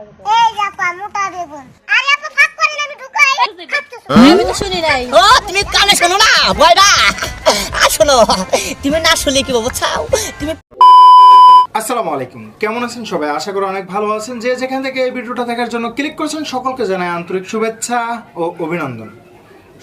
এই আপা মোটা বেগুন। আরে আপা ফাঁক করেন আমি ঢুকাই আমি তো শুনি নাই। ও তুমি কানে শোনো না ভয় না। শোনো তুমি না শুনলে কি বলব তুমি আসসালামু আলাইকুম। কেমন আছেন সবাই? আশা করি অনেক ভালো আছেন। যে যেখান থেকে এই ভিডিওটা দেখার জন্য ক্লিক করেছেন সকলকে জানাই আন্তরিক শুভেচ্ছা ও অভিনন্দন।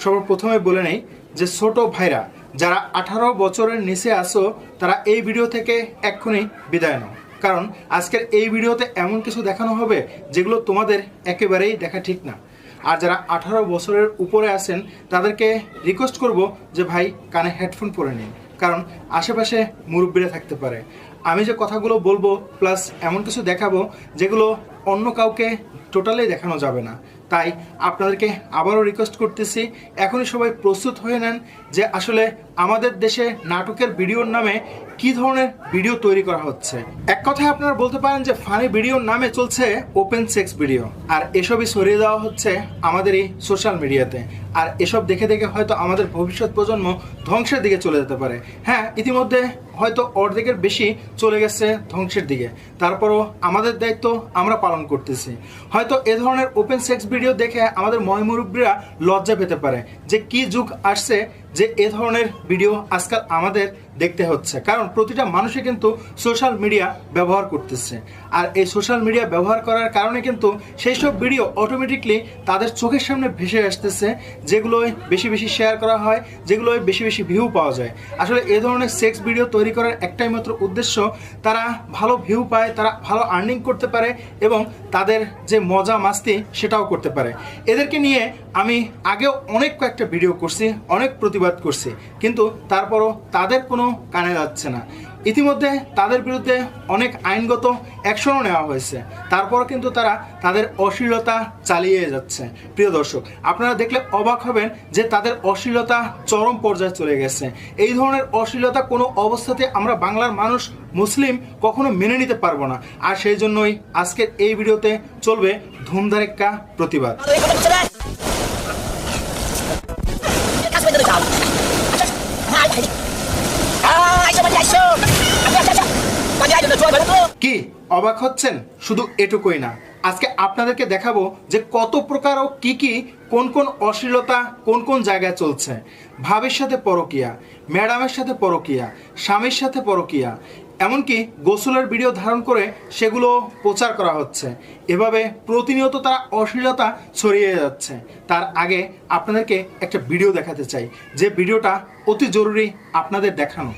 সবার প্রথমে বলে নেই যে ছোট ভাইরা যারা আঠারো বছরের নিচে আসো তারা এই ভিডিও থেকে এক্ষুনি বিদায় নাও। কারণ আজকের এই ভিডিওতে এমন কিছু দেখানো হবে যেগুলো তোমাদের একেবারেই দেখা ঠিক না। আর যারা আঠারো বছরের উপরে আছেন, তাদেরকে রিকোয়েস্ট করব যে ভাই কানে হেডফোন পরে নিন, কারণ আশেপাশে মুরব্বীরা থাকতে পারে। আমি যে কথাগুলো বলব প্লাস এমন কিছু দেখাবো যেগুলো অন্য কাউকে টোটালি দেখানো যাবে না। তাই আপনাদেরকে আবারও রিকোয়েস্ট করতেছি, এখনই সবাই প্রস্তুত হয়ে নেন যে আসলে আমাদের দেশে নাটকের ভিডিওর নামে কি ধরনের ভিডিও তৈরি করা হচ্ছে। এক কথায় আপনারা বলতে পারেন যে ফানি ভিডিওর নামে চলছে ওপেন সেক্স ভিডিও আর এসবই সরিয়ে দেওয়া হচ্ছে আমাদের এই সোশ্যাল মিডিয়াতে আর এসব দেখে দেখে হয়তো আমাদের ভবিষ্যৎ প্রজন্ম ধ্বংসের দিকে চলে যেতে পারে। হ্যাঁ ইতিমধ্যে হয়তো অর্ধেকের বেশি চলে গেছে ধ্বংসের দিকে। তারপরও আমাদের দায়িত্ব আমরা পালন করতেছি। হয়তো এ ধরনের ওপেন সেক্স ভিডিও দেখে আমাদের ময়মুরব্বীরা লজ্জা পেতে পারে যে কি যুগ আসছে যে এ ধরনের ভিডিও আজকাল আমাদের দেখতে হচ্ছে। কারণ প্রতিটা মানুষই কিন্তু সোশ্যাল মিডিয়া ব্যবহার করতেছে। আর এই সোশ্যাল মিডিয়া ব্যবহার করার কারণে কিন্তু সেই সব ভিডিও অটোমেটিকলি তাদের চোখের সামনে ভেসে আসতেছে যেগুলোই বেশি বেশি শেয়ার করা হয় যেগুলোই বেশি বেশি ভিউ পাওয়া যায়। আসলে এ ধরনের সেক্স ভিডিও তৈরি করার একটাই মাত্র উদ্দেশ্য, তারা ভালো ভিউ পায়, তারা ভালো আর্নিং করতে পারে এবং তাদের যে মজা মাস্তি সেটাও করতে পারে। এদেরকে নিয়ে আমি আগেও অনেক কয়েকটা ভিডিও করছি, অনেক প্রতিবাদ করছি। কিন্তু তারপরও তাদের কোনো কানে যাচ্ছে না। ইতিমধ্যে তাদের বিরুদ্ধে অনেক আইনগত অ্যাকশনও নেওয়া হয়েছে। তারপরও কিন্তু তারা তাদের অশ্লীলতা চালিয়ে যাচ্ছে। প্রিয় দর্শক, আপনারা দেখলে অবাক হবেন যে তাদের অশ্লীলতা চরম পর্যায়ে চলে গেছে। এই ধরনের অশ্লীলতা কোনো অবস্থাতে আমরা বাংলার মানুষ মুসলিম কখনো মেনে নিতে পারব না। আর সেই জন্যই আজকের এই ভিডিওতে চলবে ধুমধারেক্কা প্রতিবাদ। কি? অবাক হচ্ছেন? শুধু এটুকুই না। আজকে আপনাদেরকে দেখাবো যে কত প্রকার ও কি কি, কোন কোন অশ্লীলতা, কোন কোন জায়গায় চলছে। ভাবের সাথে পরকিয়া, ম্যাডামের সাথে পরকিয়া, স্বামীর সাথে পরকিয়া, এমনকি গোসলের ভিডিও ধারণ করে সেগুলো প্রচার করা হচ্ছে। এভাবে প্রতিনিয়ত তারা অশ্লীলতা ছড়িয়ে যাচ্ছে। তার আগে আপনাদেরকে একটা ভিডিও দেখাতে চাই। যে ভিডিওটা অতি জরুরি আপনাদের দেখানো।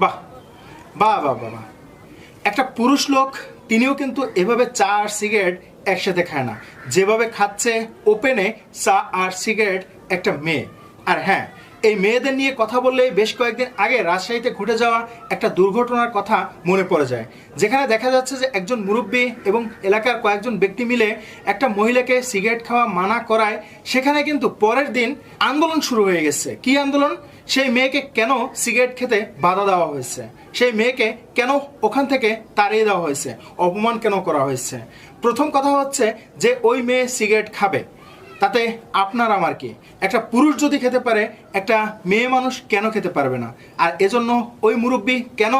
বাহ বাহ বাহ বাহ বাহ। একটা পুরুষ লোক তিনিও কিন্তু এভাবে চা আর সিগারেট একসাথে খায় না। যেভাবে খাচ্ছে ওপেনে চা আর সিগারেট একটা মেয়ে। আর হ্যাঁ এই মেয়েদের নিয়ে কথা বললে বেশ কয়েকদিন আগে রাজশাহীতে ঘটে যাওয়া একটা দুর্ঘটনার কথা মনে পড়ে যায়। যেখানে দেখা যাচ্ছে যে একজন মুরব্বী এবং এলাকার কয়েকজন ব্যক্তি মিলে একটা মহিলাকে সিগারেট খাওয়া মানা করায়। সেখানে কিন্তু পরের দিন আন্দোলন শুরু হয়ে গেছে। কি আন্দোলন? সেই মেয়েকে কেন সিগারেট খেতে বাধা দেওয়া হয়েছে? সেই মেয়েকে কেন ওখান থেকে তাড়িয়ে দেওয়া হয়েছে? অপমান কেন করা হয়েছে? প্রথম কথা হচ্ছে যে ওই মেয়ে সিগারেট খাবে। তাতে আপনার আমার কি? একটা পুরুষ যদি খেতে পারে, একটা মেয়ে মানুষ কেন খেতে পারবে না? আর এজন্য ওই মুরব্বী কেন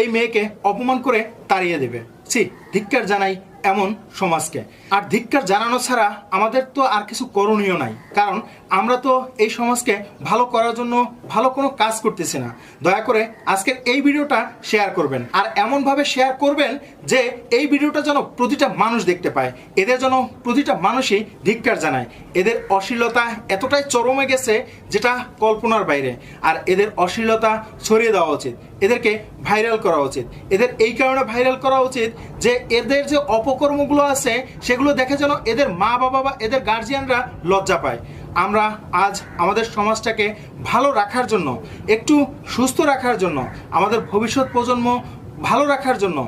এই মেয়েকে অপমান করে তাড়িয়ে দেবে? সি ধিক্কার জানাই এমন সমাজকে। আর ধিক্কার জানানো ছাড়া আমাদের তো আর কিছু করণীয় নাই। কারণ আমরা তো এই সমাজকে ভালো করার জন্য ভালো কোনো কাজ করতেছি না। দয়া করে আজকের এই ভিডিওটা শেয়ার করবেন। আর এমনভাবে শেয়ার করবেন যে এই ভিডিওটা যেন প্রতিটা মানুষ দেখতে পায়। এদের যেন প্রতিটা মানুষই ধিক্কার জানায়। এদের অশ্লীলতা এতটাই চরমে গেছে যেটা কল্পনার বাইরে। আর এদের অশ্লীলতা ছড়িয়ে দেওয়া উচিত। এদেরকে ভাইরাল করা উচিত। এদের এই কারণে ভাইরাল করা উচিত যে এদের যে অপকর্মগুলো আছে, সেগুলো দেখে যেন এদের মা বাবা বা এদের গার্জিয়ানরা লজ্জা পায়। আমরা আজ আমাদের সমাজটাকে ভালো রাখার জন্য, একটু সুস্থ রাখার জন্য, আমাদের ভবিষ্যৎ প্রজন্ম ভালো রাখার জন্য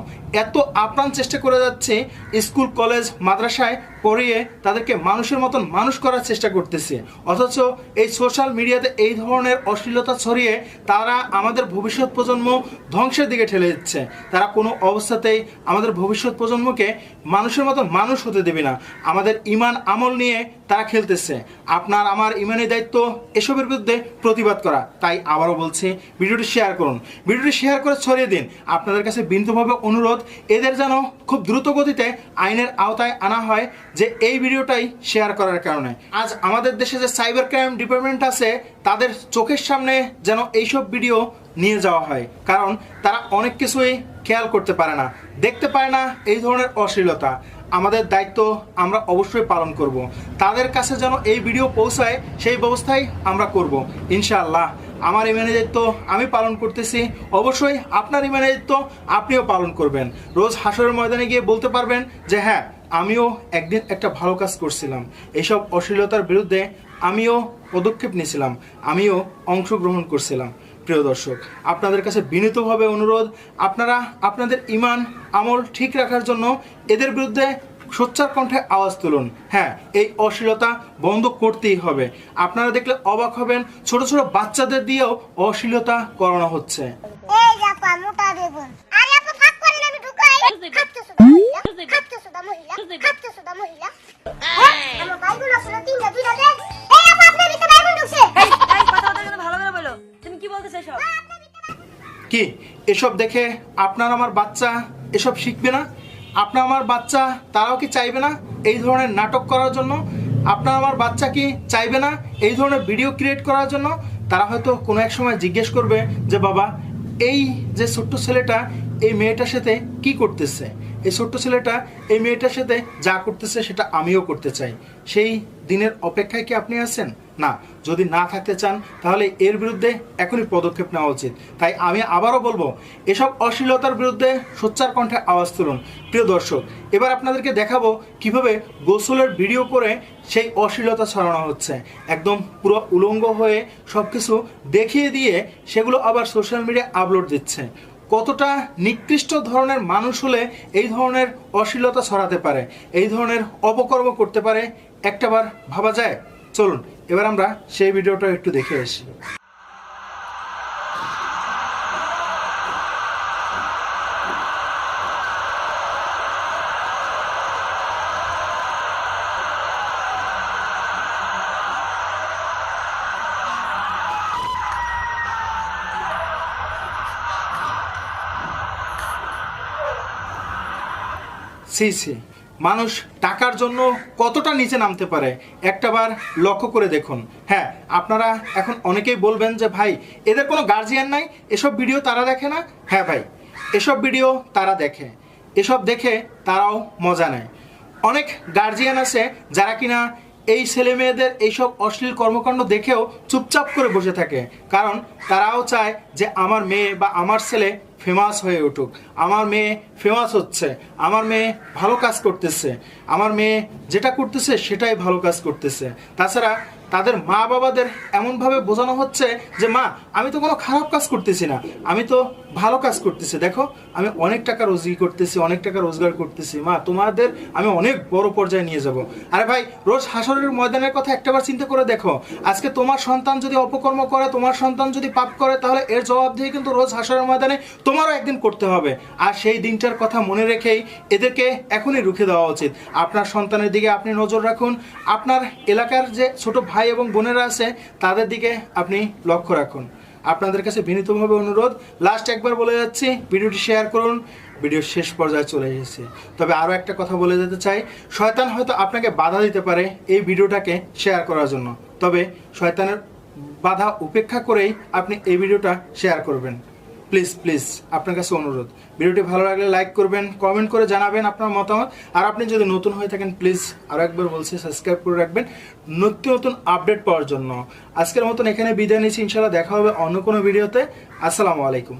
এত আপ্রাণ চেষ্টা করে যাচ্ছে স্কুল, কলেজ, মাদ্রাসায় পড়িয়ে তাদেরকে মানুষের মতন মানুষ করার চেষ্টা করতেছে। অথচ এই সোশ্যাল মিডিয়াতে এই ধরনের অশ্লীলতা ছড়িয়ে তারা আমাদের ভবিষ্যৎ প্রজন্ম ধ্বংসের দিকে ঠেলে দিচ্ছে। তারা কোনো অবস্থাতেই আমাদের ভবিষ্যৎ প্রজন্মকে মানুষের মতন মানুষ হতে দেবে না। আমাদের ইমান আমল নিয়ে তারা খেলতেছে। আপনার, আমার ইমানের দায়িত্ব এসবের বিরুদ্ধে প্রতিবাদ করা। তাই আবারও বলছি, ভিডিওটি শেয়ার করুন। ভিডিওটি শেয়ার করে ছড়িয়ে দিন। আপনাদের কাছে বিনীতভাবে অনুরোধ, এদের যেন খুব দ্রুত গতিতে আইনের আওতায় আনা হয় যে এই ভিডিওটাই শেয়ার করার কারণে। আজ আমাদের দেশে যে সাইবার ক্রাইম ডিপার্টমেন্ট আছে, তাদের চোখের সামনে যেন এইসব ভিডিও নিয়ে যাওয়া হয়। কারণ তারা অনেক কিছুই খেয়াল করতে পারে না, দেখতে পায় না এই ধরনের অশ্লীলতা। আমাদের দায়িত্ব আমরা অবশ্যই পালন করব। তাদের কাছে যেন এই ভিডিও পৌঁছায়, সেই ব্যবস্থাই আমরা করব। ইনশাআল্লাহ। আমার ইমানের দায়িত্ব আমি পালন করতেছি। অবশ্যই আপনার ইমানের দায়িত্ব আপনিও পালন করবেন। রোজ হাসরের ময়দানে গিয়ে বলতে পারবেন যে হ্যাঁ আমিও একদিন একটা ভালো কাজ করছিলাম। এইসব অশ্লীলতার বিরুদ্ধে আমিও পদক্ষেপ নিয়েছিলাম। আমিও অংশগ্রহণ করছিলাম। প্রিয় দর্শক, আপনাদের কাছে বিনীতভাবে অনুরোধ, আপনারা আপনাদের ইমান, আমল ঠিক রাখার জন্য এদের বিরুদ্ধে সোচ্চার কণ্ঠে আওয়াজ তুলুন। হ্যাঁ এই অশ্লীলতা বন্ধ করতেই হবে। আপনারা দেখলে অবাক হবেন ছোট ছোট বাচ্চাদের দিয়েও অশ্লীলতা করানো হচ্ছে। হ্যাঁ, চাইছো কি এসব দেখে আপনার আমার বাচ্চা এসব শিখবে না? আপনার আমার বাচ্চা তারাও কি চাইবে না এই ধরনের নাটক করার জন্য? আপনার আমার বাচ্চা কি চাইবে না এই ধরনের ভিডিও ক্রিয়েট করার জন্য? তারা হয়তো কোনো এক সময় জিজ্ঞেস করবে যে, বাবা, এই যে ছোট্ট ছেলেটা, এই মেয়েটার সাথে কি করতেছে? এই ছোট্ট ছেলেটা এই মেয়েটার সাথে যা করতেছে সেটা আমিও করতে চাই। সেই দিনের অপেক্ষায় কি আপনি আছেন? না, যদি না থাকতে চান, তাহলে এর বিরুদ্ধে এখনই পদক্ষেপ নেওয়া উচিত। তাই আমি আবারও বলব, এসব অশ্লীলতার বিরুদ্ধে সোচ্চার কণ্ঠে আওয়াজ তুলুন। প্রিয় দর্শক, এবার আপনাদেরকে দেখাবো কীভাবে গোসলের ভিডিও করে সেই অশ্লীলতা ছড়ানো হচ্ছে। একদম পুরো উলঙ্গ হয়ে সব কিছু দেখিয়ে দিয়ে সেগুলো আবার সোশ্যাল মিডিয়ায় আপলোড দিচ্ছে। কতটা নিকৃষ্ট ধরনের মানুষ হলে এই ধরনের অশ্লীলতা ছড়াতে পারে, এই ধরনের অপকর্ম করতে পারে, একটাবার ভাবা যায়? চলুন, এবার আমরা সেই ভিডিওটা একটু দেখে আসি। সি সি মানুষ টাকার জন্য কতটা নিচে নামতে পারে একটাবার লক্ষ্য করে দেখুন। হ্যাঁ আপনারা এখন অনেকেই বলবেন যে, ভাই, এদের কোনো গার্জিয়ান নাই? এসব ভিডিও তারা দেখে না? হ্যাঁ ভাই, এসব ভিডিও তারা দেখে। এসব দেখে তারাও মজা নেয়। অনেক গার্জিয়ান আছে যারা কিনা এই ছেলে মেয়েদের এইসব অশ্লীল কর্মকাণ্ড দেখেও চুপচাপ করে বসে থাকে। কারণ তারাও চায় যে, আমার মেয়ে বা আমার ছেলে ফেমাস হয়ে উঠুক। আমার মেয়ে ফেমাস হচ্ছে, আমার মেয়ে ভালো কাজ করতেছে, আমার মেয়ে যেটা করতেছে সেটাই ভালো কাজ করতেছে। তাছাড়া তাদের মা বাবাদের এমনভাবে বোঝানো হচ্ছে যে, মা, আমি তো কোনো খারাপ কাজ করতেছি না। আমি তো ভালো কাজ করতেছে। দেখো, আমি অনেক টাকা রোজগার করতেছি, অনেক টাকা রোজগার করতেছি। মা, তোমাদের আমি অনেক বড় পর্যায়ে নিয়ে যাব। আরে ভাই, রোজ হাসরের ময়দানের কথা একটাবার চিন্তা করে দেখো। আজকে তোমার সন্তান যদি অপকর্ম করে, তোমার সন্তান যদি পাপ করে, তাহলে এর জবাব দিয়ে কিন্তু রোজ হাসরের ময়দানে তোমারও একদিন করতে হবে। আর সেই দিনটার কথা মনে রেখেই এদেরকে এখনই রুখে দেওয়া উচিত। আপনার সন্তানের দিকে আপনি নজর রাখুন। আপনার এলাকার যে ছোট ভাই এবং বোনেরা আছে, তাদের দিকে আপনি লক্ষ্য রাখুন। আপনাদের কাছে বিনীতভাবে অনুরোধ। লাস্ট একবার বলে যাচ্ছি, ভিডিওটি শেয়ার করুন, ভিডিও শেষ পর্যায়ে চলে এসেছে। তবে আরও একটা কথা বলে যেতে চাই, শয়তান হয়তো আপনাকে বাধা দিতে পারে এই ভিডিওটাকে শেয়ার করার জন্য। তবে শয়তানের বাধা উপেক্ষা করেই আপনি এই ভিডিওটা শেয়ার করবেন। প্লিজ প্লিজ, আপনার কাছে অনুরোধ। ভিডিওটি ভালো লাগলে লাইক করবেন, কমেন্ট করে জানাবেন আপনার মতামত। আর আপনি যদি নতুন হয়ে থাকেন, প্লিজ আরও একবার বলছি, সাবস্ক্রাইব করে রাখবেন। নতুন নতুন আপডেট পাওয়ার জন্য। আজকের মতন এখানে বিদায় নিচ্ছি ইনশাল্লাহ দেখা হবে অন্য কোনো ভিডিওতে। আসসালামু আলাইকুম।